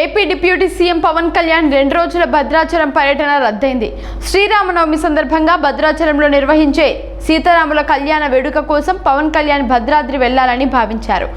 AP deputy CM Pawan Kalyan రెండు రోజుల భద్రాచలం పర్యటన రద్దయింది. శ్రీరామనవమి సందర్భంగా భద్రాచలంలో నిర్వహించే సీతారాముల కళ్యాణ వేడుక కోసం పవన్ కళ్యాణ్ భద్రాద్రి వెళ్ళాలని భావించారు.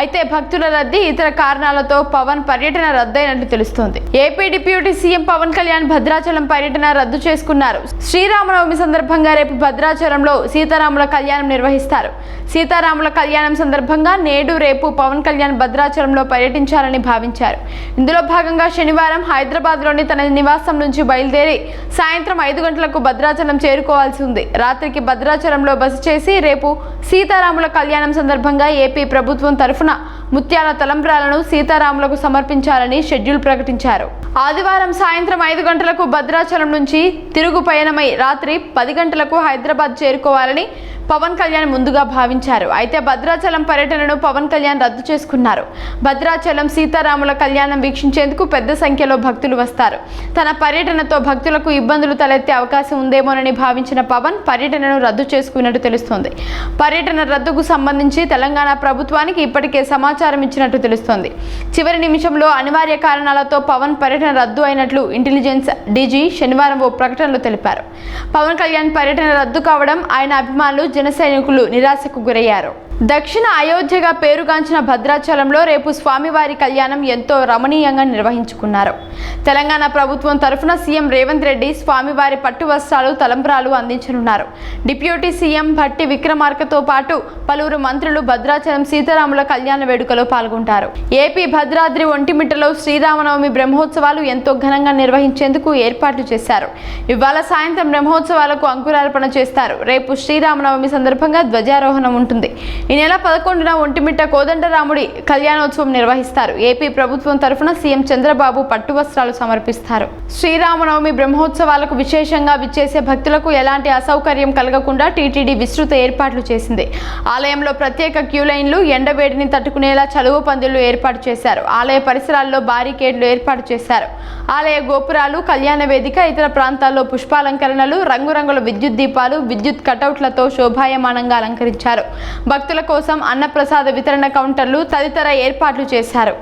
అయితే భక్తుల రద్దీ ఇతర కారణాలతో పవన్ పర్యటన రద్దయినట్లు తెలుస్తోంది. AP deputy CM Pawan Kalyan Bhadrachalam పర్యటన రద్దు చేసుకున్నారు. శ్రీరామనవమి సందర్భంగా రేపు భద్రాచలంలో సీతారాముల కళ్యాణం నిర్వహిస్తారు. సీతారాముల కళ్యాణం సందర్భంగా నేడు రేపు పవన్ కళ్యాణ్ భద్రాచలంలో పర్యటించాలని భావించారు. ఇందులో భాగంగా శనివారం హైదరాబాద్లోని తన నివాసం నుంచి బయలుదేరి సాయంత్రం ఐదు గంటలకు భద్రాచలం చేరుకోవాల్సి ఉంది. రాత్రికి భద్రాచలంలో బస చేసి రేపు సీతారాముల కళ్యాణం సందర్భంగా ఏపీ ప్రభుత్వం తరఫున ముత్యాల తలంబ్రాలను సీతారాములకు సమర్పించాలని షెడ్యూల్ ప్రకటించారు. ఆదివారం సాయంత్రం ఐదు గంటలకు భద్రాచలం నుంచి తిరుగు పయనమై రాత్రి పది గంటలకు హైదరాబాద్ చేరుకోవాలని పవన్ కళ్యాణ్ ముందుగా భావించారు. అయితే భద్రాచలం పర్యటనను పవన్ కళ్యాణ్ రద్దు చేసుకున్నారు. భద్రాచలం సీతారాముల కళ్యాణం వీక్షించేందుకు పెద్ద సంఖ్యలో భక్తులు వస్తారు. తన పర్యటనతో భక్తులకు ఇబ్బందులు తలెత్తే అవకాశం ఉందేమోనని భావించిన పవన్ పర్యటనను రద్దు చేసుకున్నట్టు తెలుస్తోంది. పర్యటన రద్దుకు సంబంధించి తెలంగాణ ప్రభుత్వానికి ఇప్పటికే సమాచారం ఇచ్చినట్టు తెలుస్తోంది. చివరి నిమిషంలో అనివార్య కారణాలతో పవన్ పర్యటన రద్దు అయినట్లు ఇంటెలిజెన్స్ డీజీ శనివారం ఓ ప్రకటనలో తెలిపారు. పవన్ కళ్యాణ్ పర్యటన రద్దు కావడం ఆయన అభిమానులు జన సైనికులు నిరాశకు గురయ్యారు. దక్షిణ అయోధ్యగా పేరుగాంచిన భద్రాచలంలో రేపు స్వామివారి కళ్యాణం ఎంతో రమణీయంగా నిర్వహించుకున్నారు. తెలంగాణ ప్రభుత్వం తరఫున సీఎం రేవంత్ రెడ్డి స్వామివారి పట్టు వస్త్రాలు తలంబ్రాలు అందించనున్నారు. డిప్యూటీ సీఎం భట్టి విక్రమార్కతో పాటు పలువురు మంత్రులు భద్రాచలం సీతారాముల కళ్యాణ వేడుకలో పాల్గొంటారు. ఏపీ భద్రాద్రి ఒంటిమిట్టలో శ్రీరామనవమి బ్రహ్మోత్సవాలు ఎంతో ఘనంగా నిర్వహించేందుకు ఏర్పాట్లు చేశారు. ఇవాళ సాయంత్రం బ్రహ్మోత్సవాలకు అంకురార్పణ చేస్తారు. రేపు శ్రీరామనవమి సందర్భంగా ధ్వజారోహణం ఉంటుంది. ఈ నెల పదకొండున ఒంటిమిట్ట కోదండరాముడి కళ్యాణోత్సవం నిర్వహిస్తారు. ఏపీ ప్రభుత్వం తరఫున సీఎం చంద్రబాబు పట్టు వస్త్రాలు సమర్పిస్తారు. శ్రీరామనవమి బ్రహ్మోత్సవాలకు విశేషంగా విచ్చేసే భక్తులకు ఎలాంటి అసౌకర్యం కలగకుండా టీటీడీ విస్తృత ఏర్పాట్లు చేసింది. ఆలయంలో ప్రత్యేక క్యూ లైన్లు ఎండవేడిని తట్టుకునేలా చలువ పందిళ్ళు ఏర్పాటు చేశారు. ఆలయ పరిసరాల్లో బారికేడ్లు ఏర్పాటు చేశారు. ఆలయ గోపురాలు కళ్యాణ వేదిక ఇతర ప్రాంతాల్లో పుష్పాలంకరణలు రంగురంగుల విద్యుత్ దీపాలు విద్యుత్ కటౌట్లతో శోభాయమానంగా అలంకరించారు. భక్తుల కోసం అన్నప్రసాద వితరణ కౌంటర్లు తదితర ఏర్పాట్లు చేశారు.